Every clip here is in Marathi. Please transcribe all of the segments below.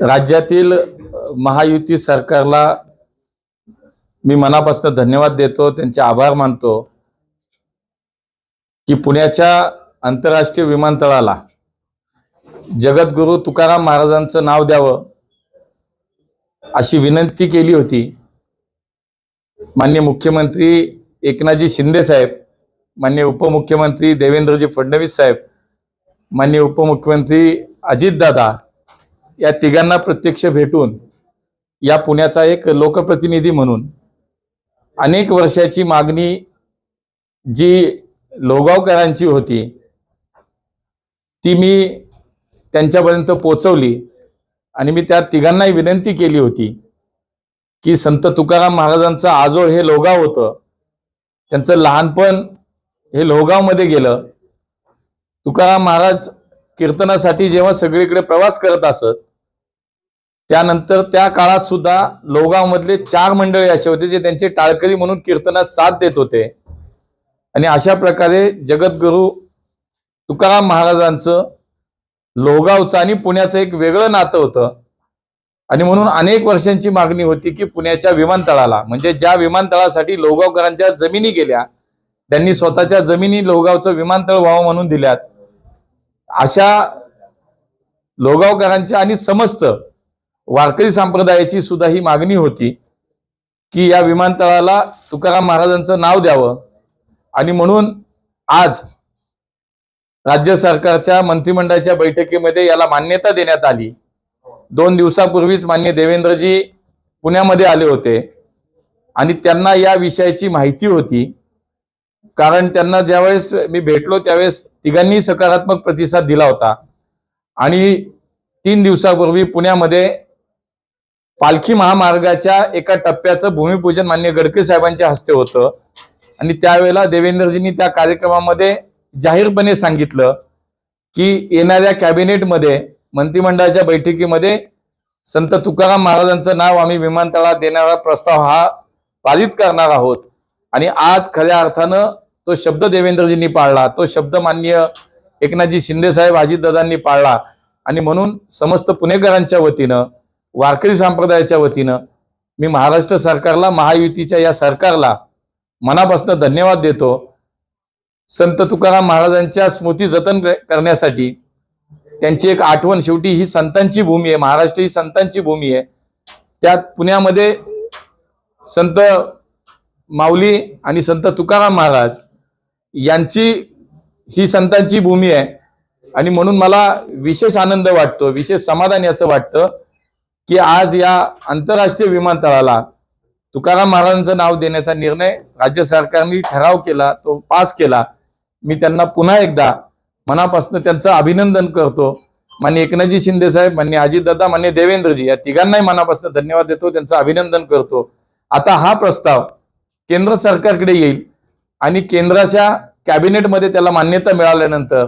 राज्यातील महायुती सरकारला मी मनापासून धन्यवाद देतो त्यांचे आभार मानतो की पुण्याच्या आंतरराष्ट्रीय विमानतळाला जगद्गुरू तुकाराम महाराजांचं नाव द्यावं अशी विनंती केली होती. मान्य मुख्यमंत्री एकनाथजी शिंदे साहेब मान्य उपमुख्यमंत्री देवेंद्रजी फडणवीस साहेब मान्य उपमुख्यमंत्री अजितदादा या तिघांना प्रत्यक्ष भेटून या पुण्याचा एक लोकप्रतिनिधी म्हणून अनेक वर्षाची मागणी जी लोगावकरांची होती ती मी त्यांच्यापर्यंत पोचवली आणि मी त्या तिघांनाही विनंती केली होती की संत तुकाराम महाराजांचं आजोळ हे लोगाव होतं. त्यांचं लहानपण हे लोगावमध्ये गेलं. तुकाराम महाराज कीर्तनासाठी जेव्हा सगळीकडे प्रवास करत असत त्यानंतर त्या काळात सुद्धा लोगावमधले चार मंडळी असे होते जे त्यांचे टाळकरी म्हणून कीर्तनात साथ देत होते. आणि अशा प्रकारे जगद्गुरू तुकाराम महाराजांचं लोगावचं आणि पुण्याचं एक वेगळं नातं होतं. आणि म्हणून अनेक वर्षांची मागणी होती की पुण्याच्या विमानतळाला म्हणजे ज्या विमानतळासाठी लोगावकरांच्या जमिनी गेल्या त्यांनी स्वतःच्या जमिनी लोगावचं विमानतळ व्हावं म्हणून दिल्यात. अशा लोगावकरांच्या आणि समस्त वारकरी संप्रदायाची सुद्धा ही मागणी होती की या विमानतळाला तुकाराम महाराजांचं नाव द्यावं. आणि म्हणून आज राज्य सरकारच्या मंत्रिमंडळाच्या बैठकीमध्ये याला मान्यता देण्यात आली. दोन दिवसापूर्वीच मान्य देवेंद्रजी पुण्यामध्ये आले होते. आणि त्यांना या विषयाची माहिती होती. कारण त्यांना ज्यावेळेस मी भेटलो त्यावेळेस तिघांनी सकारात्मक प्रतिसाद दिला होता. आणि तीन दिवसापूर्वी पुण्यामध्ये पालखी महामार्गाच्या एका टप्प्याचं भूमिपूजन मान्य गडकरी साहेबांच्या हस्ते होतं. आणि त्यावेळेला देवेंद्रजींनी त्या कार्यक्रमामध्ये जाहीरपणे सांगितलं की येणाऱ्या कॅबिनेटमध्ये मंत्रिमंडळाच्या बैठकीमध्ये संत तुकाराम महाराजांचं नाव आम्ही विमानतळात देणारा प्रस्ताव हा पारित करणार आहोत. आणि आज खऱ्या अर्थानं तो शब्द देवेंद्रजींनी पाळला तो शब्द मान्य एकनाथजी शिंदे साहेब अजितदादांनी पाळला. आणि म्हणून समस्त पुणेकरांच्या वतीनं वारकरी संप्रदायाच्या वतीनं मी महाराष्ट्र सरकारला महायुतीच्या या सरकारला मनापासून धन्यवाद देतो. संत तुकाराम महाराजांच्या स्मृती जतन करण्यासाठी त्यांची एक आठवण शेवटी ही संतांची भूमी आहे. महाराष्ट्र ही संतांची भूमी आहे. त्यात पुण्यामध्ये संत माऊली आणि संत तुकाराम महाराज यांची ही संतांची भूमी आहे. आणि म्हणून मला विशेष आनंद वाटतो विशेष समाधान याचं वाटतं. की आज या आंतरराष्ट्रीय विमानतळाला तुकाराम महाराजांचं नाव देण्याचा निर्णय राज्य सरकारने ठराव केला तो पास केला. मी त्यांना पुन्हा एकदा मनापासून त्यांचं अभिनंदन करतो. मान्य एकनाथजी शिंदे साहेब मान्य अजितदादा मान्य देवेंद्रजी या तिघांनाही मनापासून धन्यवाद देतो त्यांचं अभिनंदन करतो. आता हा प्रस्ताव केंद्र सरकारकडे येईल आणि केंद्राच्या कॅबिनेटमध्ये त्याला मान्यता मिळाल्यानंतर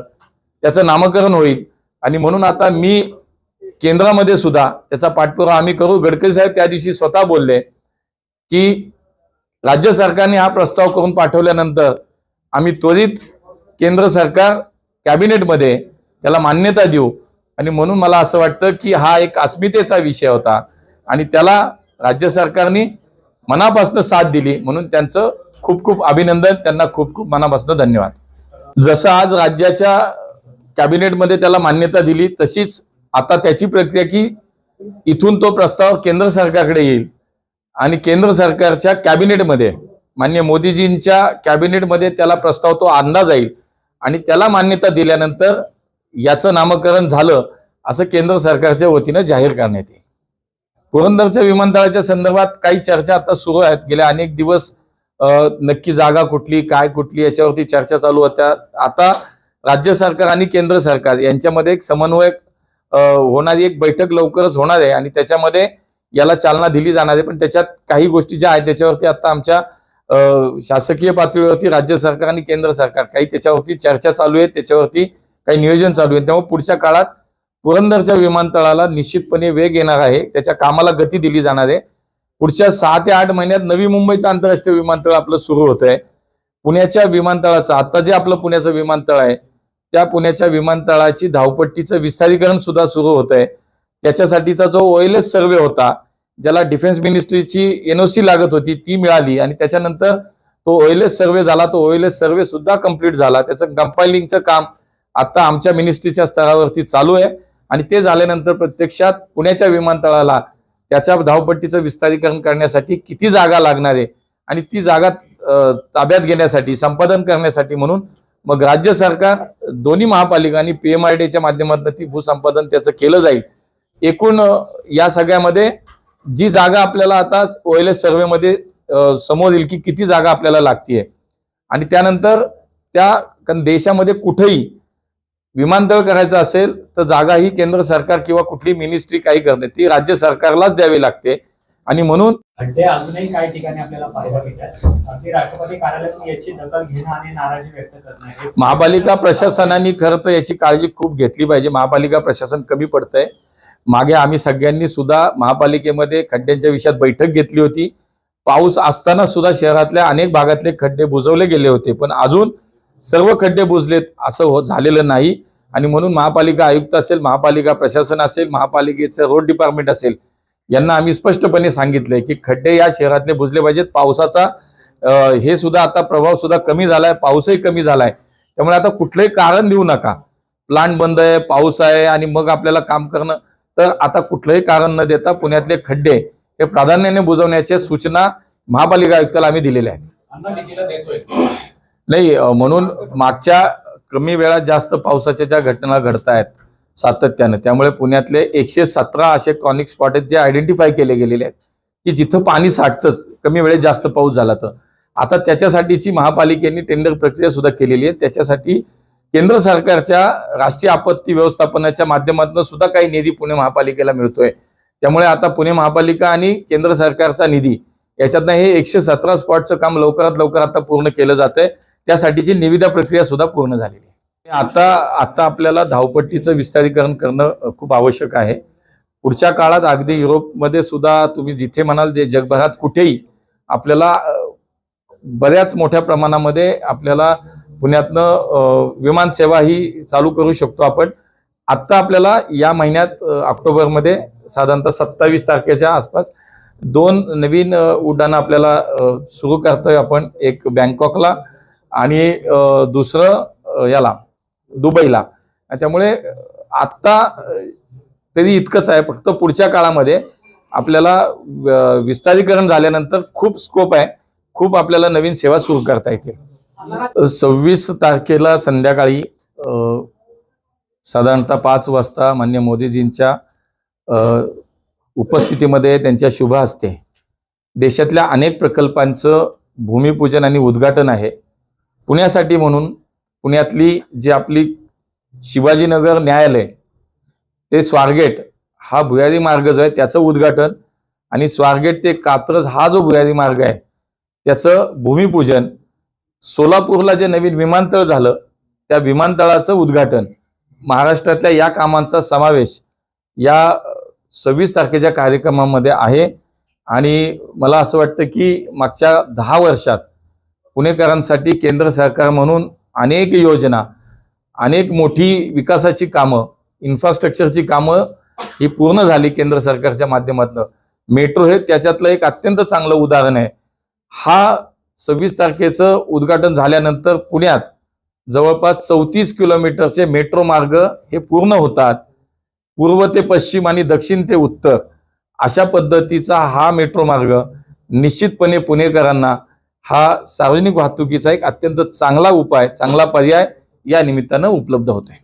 त्याचं नामकरण होईल. आणि म्हणून आता मी केंद्रामध्ये सुद्धा त्याचा पाठपुरावा आम्ही करू. गडकरी साहेब त्या दिवशी स्वतः बोलले की राज्य सरकारने हा प्रस्ताव करून पाठवल्यानंतर आम्ही त्वरित केंद्र सरकार कॅबिनेटमध्ये त्याला मान्यता देऊ. आणि म्हणून मला असं वाटतं की हा एक अस्मितेचा विषय होता. आणि त्याला राज्य सरकारने मनापासून साथ दिली. म्हणून त्यांचं खूप खूप अभिनंदन. त्यांना खूप खूप मनापासून धन्यवाद. जसं आज राज्याच्या कॅबिनेटमध्ये त्याला मान्यता दिली तशीच आता त्याची प्रक्रिया की इथून तो प्रस्ताव केंद्र सरकारकडे येईल आणि केंद्र सरकारच्या कॅबिनेटमध्ये मान्य मोदीजींच्या कॅबिनेटमध्ये त्याला प्रस्ताव तो आणला जाईल. आणि त्याला मान्यता दिल्यानंतर याचं नामकरण झालं असं केंद्र सरकारच्या वतीनं जाहीर करण्यात येईल. पुरंदरच्या विमानतळाच्या संदर्भात काही चर्चा आता सुरू आहेत. गेल्या अनेक दिवस नक्की जागा कुठली काय कुठली याच्यावरती चर्चा चालू होत्या. आता राज्य सरकार आणि केंद्र सरकार यांच्यामध्ये एक समन्वयक होणारी एक बैठक लवकरच होणार आहे आणि त्याच्यामध्ये याला चालना दिली जाणार आहे. पण त्याच्यात काही गोष्टी ज्या आहेत त्याच्यावरती आता आमच्या शासकीय पातळीवरती राज्य सरकार आणि केंद्र सरकार काही त्याच्यावरती चर्चा चालू आहे. त्याच्यावरती काही नियोजन चालू आहे. त्यामुळे पुढच्या काळात पुरंदरच्या विमानतळाला निश्चितपणे वेग येणार आहे. त्याच्या कामाला गती दिली जाणार आहे. पुढच्या सहा ते आठ महिन्यात नवी मुंबईचं आंतरराष्ट्रीय विमानतळ आपलं सुरू होत आहे पुण्याच्या विमानतळाचं आता जे आपलं पुण्याचं विमानतळ आहे त्या पुण्याच्या विमानतळाची धावपट्टीचं विस्तारीकरण सुद्धा सुरू होत आहे त्याच्यासाठीचा जो ओएलएस सर्वे होता ज्याला डिफेन्स मिनिस्ट्रीची एनओसी लागत होती ती मिळाली आणि त्याच्यानंतर तो ओएलएस सर्वे झाला तो ओएलएस सर्वे सुद्धा कंप्लीट झाला. त्याचं कंपायलिंगचं काम आता आमच्या मिनिस्ट्रीच्या स्तरावरती चालू आहे आणि ते झाल्यानंतर प्रत्यक्षात पुण्याच्या विमानतळाला त्याच्या धावपट्टीचं विस्तारीकरण करण्यासाठी किती जागा लागणार आहे आणि ती जागा ताब्यात घेण्यासाठी संपादन करण्यासाठी म्हणून मग राज्य सरकार दोन्ही महापालिका आणि पीएमआरडीच्या माध्यमातून ती भूसंपादन त्याचं केलं जाईल. एकूण या सगळ्यामध्ये जी जागा आपल्याला आता ओएलएस सर्व्हेमध्ये समोर येईल की किती जागा आपल्याला लागतीये. आणि त्यानंतर त्या कारण देशामध्ये कुठेही विमानतळ करायचं असेल तर जागा ही केंद्र सरकार किंवा कुठली मिनिस्ट्री काही करते ती राज्य सरकारलाच द्यावी लागते. आणि म्हणून खड्डे अजूनही काही ठिकाणी आपल्याला राष्ट्रपती कार्यालयात याची दखल घेणं आणि नाराजी व्यक्त करणं हे महापालिका प्रशासनाने खरं तर याची काळजी खूप घेतली पाहिजे. महापालिका प्रशासन कमी पडतंय. मागे आम्ही सगळ्यांनी सुद्धा महापालिकेमध्ये खड्ड्यांच्या विषयात बैठक घेतली होती. पाऊस असताना सुद्धा शहरातल्या अनेक भागातले खड्डे बुजवले गेले होते. पण अजून सर्व खड्डे बुजलेत असं हो झालेलं नाही. आणि म्हणून महापालिका आयुक्त असेल महापालिका प्रशासन असेल महापालिकेचं रोड डिपार्टमेंट असेल यांना आम्ही स्पष्टपणे सांगितले की खड्डे या शहरातले बुजले पाहिजेत. पावसाचा हे सुद्धा आता प्रभाव सुद्धा कमी झालाय पाऊसही कमी झालाय. त्यामुळे आता कुठलंही कारण देऊ नका. प्लांट बंद आहे पाऊस आहे आणि मग आपल्याला काम करणं. तर आता कुठलंही कारण न देता पुण्यातले खड्डे हे प्राधान्याने बुजवण्याच्या सूचना महापालिका आयुक्ताला आम्ही दिलेल्या आहेत. नाही म्हणून मागच्या कमी वेळात जास्त पावसाच्या ज्या घटना घडत आहेत सातत्यानं. त्यामुळे पुण्यातले एकशे सतरा असे कॉनिक स्पॉट आहेत जे आयडेंटिफाय केले गेलेले आहेत. की जिथं पाणी साठतंच कमी वेळेत जास्त पाऊस झाला तर. आता त्याच्यासाठीची महापालिकेने टेंडर प्रक्रिया सुद्धा केलेली आहे. त्याच्यासाठी केंद्र सरकारच्या राष्ट्रीय आपत्ती व्यवस्थापनाच्या माध्यमातून सुद्धा काही निधी पुणे महापालिकेला मिळतोय. त्यामुळे आता पुणे महापालिका आणि केंद्र सरकारचा निधी याच्यातनं हे एकशे सतरा स्पॉटचं काम लवकरात लवकर आता पूर्ण केलं जातंय. त्यासाठीची निविदा प्रक्रिया सुद्धा पूर्ण झालेली आता आता आपल्याला धावपट्टीचं विस्तारीकरण करणं खूप आवश्यक आहे. पुढच्या काळात अगदी युरोपमध्ये सुद्धा तुम्ही जिथे म्हणाल ते जगभरात कुठेही आपल्याला बऱ्याच मोठ्या प्रमाणामध्ये आपल्याला पुण्यातनं विमान विमानसेवा ही चालू करू शकतो आपण. आत्ता आपल्याला या महिन्यात ऑक्टोबरमध्ये साधारणतः सत्तावीस तारखेच्या आसपास दोन नवीन उड्डाणं आपल्याला सुरू करतोय आपण. एक बँकॉकला आणि दुसरं याला. दुबईला. त्यामुळे आत्ता तरी इतकंच आहे. फक्त पुढच्या काळामध्ये आपल्याला विस्तारीकरण झाल्यानंतर खूप स्कोप आहे. खूप आपल्याला नवीन सेवा सुरू करता येतील. सव्वीस तारखेला संध्याकाळी साधारणतः पाच वाजता मान्य मोदीजींच्या अ, उपस्थितीमध्ये त्यांच्या शुभ हस्ते देशातल्या अनेक प्रकल्पांचं भूमिपूजन आणि उद्घाटन आहे. पुण्यासाठी म्हणून पुण्यातली जी आपली शिवाजीनगर न्यायालय ते स्वारगेट हा भुयारी मार्ग जो आहे त्याचं उद्घाटन आणि स्वारगेट ते कात्रज हा जो भुयारी मार्ग आहे त्याचं भूमिपूजन सोलापूरला जे नवीन विमानतळ झालं त्या विमानतळाचं उद्घाटन. महाराष्ट्रातल्या या कामांचा समावेश या सव्वीस तारखेच्या कार्यक्रमामध्ये आहे आणि मला असं वाटतं की मागच्या दहा वर्षात पुणेकरांसाठी केंद्र सरकार म्हणून अनेक योजना अनेक मोठी विकासाची कामं इन्फ्रास्ट्रक्चरची कामं ही पूर्ण झाली केंद्र सरकारच्या माध्यमातून. मेट्रो हे त्याच्यातलं एक अत्यंत चांगलं उदाहरण आहे. हा सव्वीस तारखेचं उद्घाटन झाल्यानंतर पुण्यात जवळपास चौतीस किलोमीटरचे मेट्रो मार्ग हे पूर्ण होतात. पूर्व ते पश्चिम आणि दक्षिण ते उत्तर. अशा पद्धतीचा हा मेट्रो मार्ग निश्चितपणे पुणेकरांना हा सार्वजनिक वाहतुकीचा एक अत्यंत चांगला उपाय चांगला पर्याय या निमित्तानं उपलब्ध होतोय.